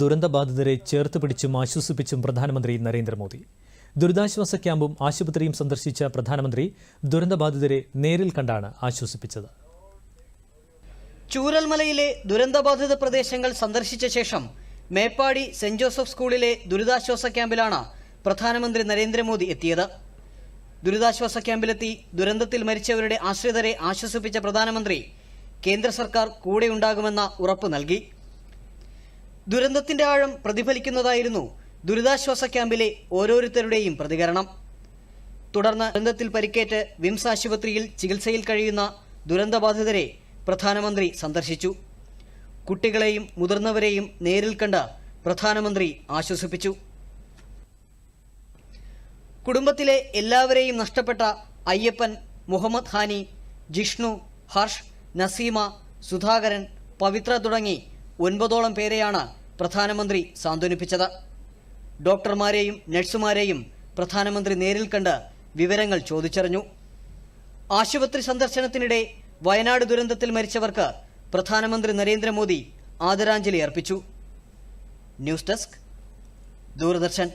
ദുരന്തബാധിതരെ ചേർത്ത് പിടിച്ചും ആശ്വസിപ്പിച്ചും പ്രധാനമന്ത്രി നരേന്ദ്രമോദി. ദുരിതാശ്വാസ ക്യാമ്പും ആശുപത്രിയും സന്ദർശിച്ച പ്രധാനമന്ത്രി ദുരന്തബാധിതരെ നേരിൽ കണ്ടാണ് ആശ്വസിപ്പിച്ചത്. ചൂരൽമലയിലെ ദുരന്തബാധിത പ്രദേശങ്ങൾ സന്ദർശിച്ച ശേഷം മേപ്പാടി സെന്റ് ജോസഫ് സ്കൂളിലെ ദുരിതാശ്വാസ ക്യാമ്പിലാണ് പ്രധാനമന്ത്രി നരേന്ദ്രമോദി എത്തിയത്. ദുരിതാശ്വാസ ക്യാമ്പിലെത്തി ദുരന്തത്തിൽ മരിച്ചവരുടെ ആശ്രിതരെ ആശ്വസിപ്പിച്ച പ്രധാനമന്ത്രി കേന്ദ്ര സർക്കാർ കൂടെയുണ്ടാകുമെന്ന ഉറപ്പ് നൽകി. ദുരന്തത്തിന്റെ ആഴം പ്രതിഫലിക്കുന്നതായിരുന്നു ദുരിതാശ്വാസ ക്യാമ്പിലെ ഓരോരുത്തരുടെയും പ്രതികരണം. തുടർന്ന് ദുരന്തത്തിൽ പരിക്കേറ്റ് വിംസ് ആശുപത്രിയിൽ ചികിത്സയിൽ കഴിയുന്ന ദുരന്തബാധിതരെ പ്രധാനമന്ത്രി സന്ദർശിച്ചു. കുട്ടികളെയും മുതിർന്നവരെയും നേരിൽ കണ്ട് പ്രധാനമന്ത്രി ആശ്വസിപ്പിച്ചു. കുടുംബത്തിലെ എല്ലാവരെയും നഷ്ടപ്പെട്ട അയ്യപ്പൻ മുഹമ്മദ് ഹാനി ജിഷ്ണു ഹർഷ് നസീമ സുധാകരൻ പവിത്ര തുടങ്ങി ഒൻപതോളം പേരെയാണ് പ്രധാനമന്ത്രി സാന്ത്വനിപ്പിച്ചത്. ഡോക്ടർമാരെയും നഴ്സുമാരെയും പ്രധാനമന്ത്രി നേരിൽ കണ്ട് വിവരങ്ങൾ ചോദിച്ചറിഞ്ഞു. ആശുപത്രി സന്ദർശനത്തിനിടെ വയനാട് ദുരന്തത്തിൽ മരിച്ചവർക്ക് പ്രധാനമന്ത്രി നരേന്ദ്രമോദി ആദരാഞ്ജലി അർപ്പിച്ചു. News desk Doordarshan.